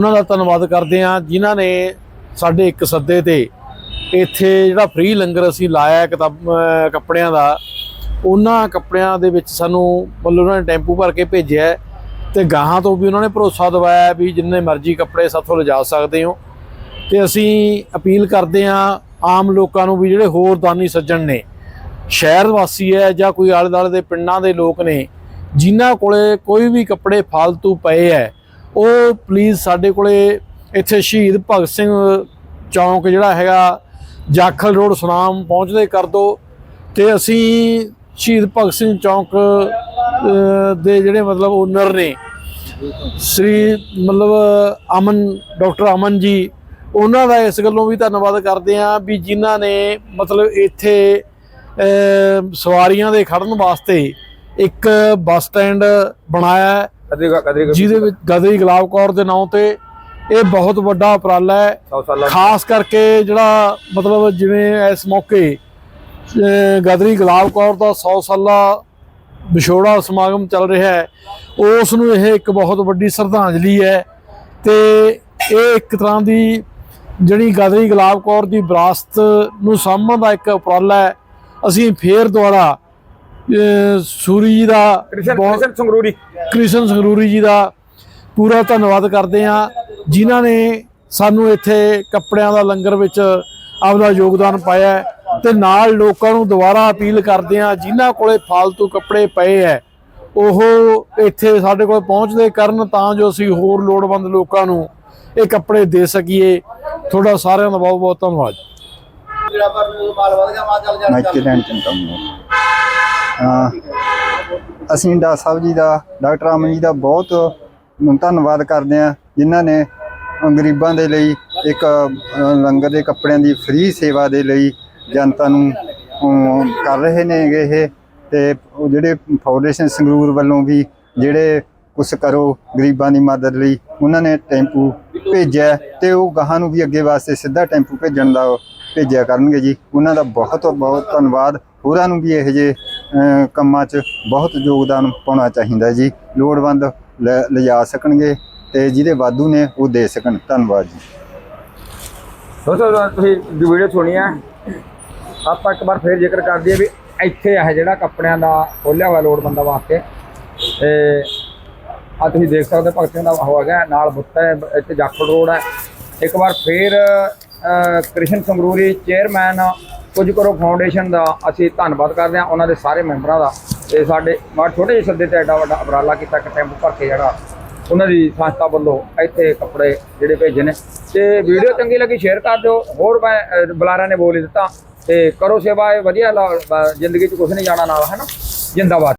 ਉਹਨਾਂ ਦਾ ਧੰਨਵਾਦ ਕਰਦੇ ਹਾਂ ਜਿਨ੍ਹਾਂ ਨੇ ਸਾਡੇ ਇੱਕ ਸੱਦੇ ਤੇ ਇੱਥੇ ਜਿਹੜਾ ਫ੍ਰੀ ਲੰਗਰ ਅਸੀਂ ਲਾਇਆ ਕਿਤਾਬ ਕੱਪੜਿਆਂ ਦਾ, ਉਹਨਾਂ ਕੱਪੜਿਆਂ ਦੇ ਵਿੱਚ ਸਾਨੂੰ ਮਤਲਬ ਉਹਨਾਂ ਨੇ ਟੈਂਪੂ ਭਰ ਕੇ ਭੇਜਿਆ ਹੈ ਤੇ ਗਾਹਾਂ ਤੋਂ ਵੀ ਉਹਨਾਂ ਨੇ ਭਰੋਸਾ ਦਿਵਾਇਆ ਵੀ ਜਿੰਨੇ ਮਰਜ਼ੀ ਕੱਪੜੇ ਸਾਥੋਂ ਲਿਜਾ ਸਕਦੇ ਹੋ। ਤੇ ਅਸੀਂ ਅਪੀਲ ਕਰਦੇ ਹਾਂ ਆਮ ਲੋਕਾਂ ਨੂੰ ਵੀ ਜਿਹੜੇ ਹੋਰ ਦਾਨੀ ਸੱਜਣ ਨੇ, ਸ਼ਹਿਰ ਵਾਸੀ ਹੈ ਜਾਂ ਕੋਈ ਆਲੇ ਦੁਆਲੇ ਦੇ ਪਿੰਡਾਂ ਦੇ ਲੋਕ ਨੇ, ਜਿਨ੍ਹਾਂ ਕੋਲੇ ਕੋਈ ਵੀ ਕੱਪੜੇ ਫालतू ਪਏ ਹੈ ਉਹ ਪਲੀਜ਼ ਸਾਡੇ ਕੋਲੇ ਇੱਥੇ ਸ਼ਹੀਦ ਭਗਤ ਸਿੰਘ ਚੌਂਕ ਜਿਹੜਾ ਹੈਗਾ ਜਾਖਲ ਰੋਡ ਸੁਨਾਮ ਪਹੁੰਚਦੇ ਕਰ ਦੋ ਤੇ ਅਸੀਂ ਸ਼ਹੀਦ ਭਗਤ ਸਿੰਘ ਚੌਂਕ ਦੇ ਜਿਹੜੇ ਮਤਲਬ ਓਨਰ ਨੇ, ਸ੍ਰੀ ਮਤਲਬ ਅਮਨ, ਡਾਕਟਰ ਅਮਨ ਜੀ, ਉਹਨਾਂ ਦਾ ਇਸ ਗੱਲੋਂ ਵੀ ਧੰਨਵਾਦ ਕਰਦੇ ਹਾਂ ਵੀ ਜਿਨ੍ਹਾਂ ਨੇ ਮਤਲਬ ਇੱਥੇ ਸਵਾਰੀਆਂ ਦੇ ਖੜਨ ਵਾਸਤੇ ਇੱਕ ਬੱਸ ਸਟੈਂਡ ਬਣਾਇਆ ਜਿਹਦੇ ਵਿੱਚ ਗਦਰੀ ਗੁਲਾਬ ਕੌਰ ਦੇ ਨਾਂ ਤੇ ਇਹ ਬਹੁਤ ਵੱਡਾ ਉਪਰਾਲਾ ਹੈ। 100 ਸਾਲਾਂ ਖਾਸ ਕਰਕੇ ਜਿਹੜਾ ਮਤਲਬ ਜਿਵੇਂ ਇਸ ਮੌਕੇ ਗਦਰੀ ਗੁਲਾਬ ਕੌਰ ਦਾ 100 ਸਾਲਾ ਵਿਛੋੜਾ ਸਮਾਗਮ ਚੱਲ ਰਿਹਾ ਹੈ। ਉਸ ਨੂੰ ਇਹ ਇੱਕ ਬਹੁਤ ਵੱਡੀ ਸ਼ਰਧਾਂਜਲੀ ਹੈ ਤੇ ਇਹ ਇੱਕ ਤਰ੍ਹਾਂ ਦੀ ਜਿਹੜੀ ਗਦਰੀ ਗੁਲਾਬ ਕੌਰ ਦੀ ਵਿਰਾਸਤ ਨੂੰ ਸਾਂਭਣ ਦਾ ਇੱਕ ਉਪਰਾਲਾ ਹੈ। ਅਸੀਂ ਫੇਰ ਦੁਆਰਾ ਸੂਰੀ ਜੀ ਦਾ ਕ੍ਰਿਸ਼ਨ ਸੰਗਰੂਰੀ। ਕ੍ਰਿਸ਼ਨ ਸੰਗਰੂਰੀ ਜੀ ਦਾ ਪੂਰਾ ਧੰਨਵਾਦ ਕਰਦੇ ਹਾਂ ਜਿਨ੍ਹਾਂ ਨੇ ਸਾਨੂੰ ਇੱਥੇ ਕੱਪੜਿਆਂ ਦਾ ਲੰਗਰ ਵਿੱਚ ਆਪਦਾ ਯੋਗਦਾਨ ਪਾਇਆ ਤੇ ਨਾਲ ਲੋਕਾਂ ਨੂੰ ਦੁਬਾਰਾ ਅਪੀਲ ਕਰਦੇ ਹਾਂ ਜਿਨ੍ਹਾਂ ਕੋਲੇ ਫालतू ਕੱਪੜੇ ਪਏ ਹੈ ਉਹ ਇੱਥੇ ਸਾਡੇ ਕੋਲ ਪਹੁੰਚਦੇ ਕਰਨ ਤਾਂ ਜੋ ਅਸੀਂ ਹੋਰ ਲੋੜਵੰਦ ਲੋਕਾਂ ਨੂੰ ਇਹ ਕੱਪੜੇ ਦੇ ਸਕੀਏ। ਤੁਹਾਡਾ ਸਾਰਿਆਂ ਦਾ ਬਹੁਤ ਬਹੁਤ ਧੰਨਵਾਦ ਮਾਈਕੇ ਲੈਣ ਚੰਗਾ ਹਾਂ। ਅਸੀਂ ਡਾ ਸਾਹਿਬ ਜੀ ਦਾ, ਡਾਕਟਰ ਅਮਨ ਜੀ ਦਾ ਬਹੁਤ ਧੰਨਵਾਦ ਕਰਦੇ ਹਾਂ, ਜਿਨ੍ਹਾਂ ਨੇ ਗਰੀਬਾਂ ਦੇ ਲਈ ਇੱਕ ਲੰਗਰ ਦੇ ਕੱਪੜਿਆਂ ਦੀ ਫ੍ਰੀ ਸੇਵਾ ਦੇ ਲਈ ਜਨਤਾ ਨੂੰ ਕਰ ਰਹੇ ਨੇ ਇਹ। ਤੇ ਜਿਹੜੇ ਫਾਊਂਡੇਸ਼ਨ ਸੰਗਰੂਰ ਵੱਲੋਂ ਵੀ ਜਿਹੜੇ ਕੁਛ ਕਰੋ ਗਰੀਬਾਂ ਦੀ ਮਦਦ ਲਈ, ਉਹਨਾਂ ਨੇ ਟੈਂਪੂ ਭੇਜਿਆ ਤੇ ਉਹ ਗਾਹਾਂ ਨੂੰ ਵੀ ਅੱਗੇ ਵਾਸਤੇ ਸਿੱਧਾ ਟੈਂਪੂ ਭੇਜਣ ਦਾ ਭੇਜਿਆ ਕਰਨਗੇ ਜੀ। ਉਹਨਾਂ ਦਾ ਬਹੁਤ ਬਹੁਤ ਧੰਨਵਾਦ। ਹੋਰਾਂ ਨੂੰ ਵੀ ਇਹੋ ਜਿਹੇ ਕੰਮਾਂ 'ਚ ਬਹੁਤ ਯੋਗਦਾਨ ਪਾਉਣਾ ਚਾਹੀਦਾ ਜੀ। ਲੋੜਵੰਦ ਲੈ- ਲਿਜਾ ਸਕਣਗੇ ਤੇ ਜਿਹਦੇ ਵਾਧੂ ਨੇ ਉਹ ਦੇ ਸਕਣ। ਧੰਨਵਾਦ ਜੀ। ਦੋਸਤੋ ਤੁਸੀਂ ਵੀਡੀਓ ਸੁਣੀ ਹੈ, ਆਪਾਂ ਇੱਕ ਵਾਰ ਫੇਰ ਜ਼ਿਕਰ ਕਰ ਦਈਏ ਵੀ ਇੱਥੇ ਇਹ ਜਿਹੜਾ ਕੱਪੜਿਆਂ ਦਾ ਖੋਲਿਆ ਹੋਇਆ ਲੋੜਵੰਦਾਂ ਵਾਸਤੇ, ਤੇ ਆ ਤੁਸੀਂ ਦੇਖ ਸਕਦੇ ਹੋ ਭਗਤ ਸਿੰਘ ਦਾ ਉਹ ਹੈਗਾ, ਨਾਲ ਬੁੱਤਾ ਹੈ, ਇੱਥੇ ਜਾਖੜ ਰੋਡ ਹੈ। ਇੱਕ ਵਾਰ ਫੇਰ ਕ੍ਰਿਸ਼ਨ ਸੰਗਰੂਰੀ ਚੇਅਰਮੈਨ ਕੁਝ ਕਰੋ ਫਾਊਂਡੇਸ਼ਨ ਦਾ ਅਸੀਂ ਧੰਨਵਾਦ ਕਰਦੇ ਹਾਂ ਉਹਨਾਂ ਦੇ ਸਾਰੇ ਮੈਂਬਰਾਂ ਦਾ ਤੇ ਸਾਡੇ ਮਾ ਛੋਟੇ ਜਿਹੇ ਸੱਦੇ ਤੇ ਐਡਾ ਵੱਡਾ ਉਪਰਾਲਾ ਕੀਤਾ ਕਿ ਟੈਂਪੂ ਭਰ ਕੇ ਜਿਹੜਾ ਉਹਨਾਂ ਦੀ ਸੰਸਥਾ ਵੱਲੋਂ ਇੱਥੇ ਕੱਪੜੇ ਜਿਹੜੇ ਭੇਜੇ ਨੇ। ਤੇ ਵੀਡੀਓ ਚੰਗੀ ਲੱਗੀ ਸ਼ੇਅਰ ਕਰ ਦਿਓ। ਹੋਰ ਮੈਂ ਅਹ, ਬੁਲਾਰਿਆਂ ਨੇ ਬੋਲ ਹੀ ਦਿੱਤਾ। ਤੇ ਕਰੋ ਸੇਵਾ ਇਹ ਵਧੀਆ ਲਾ- ਜ਼ਿੰਦਗੀ 'ਚ ਕੁਝ ਨਹੀਂ ਜਾਣਾ ਨਾਲ ਹੈ ਨਾ? ਜਿੰਦਾਬਾਦ।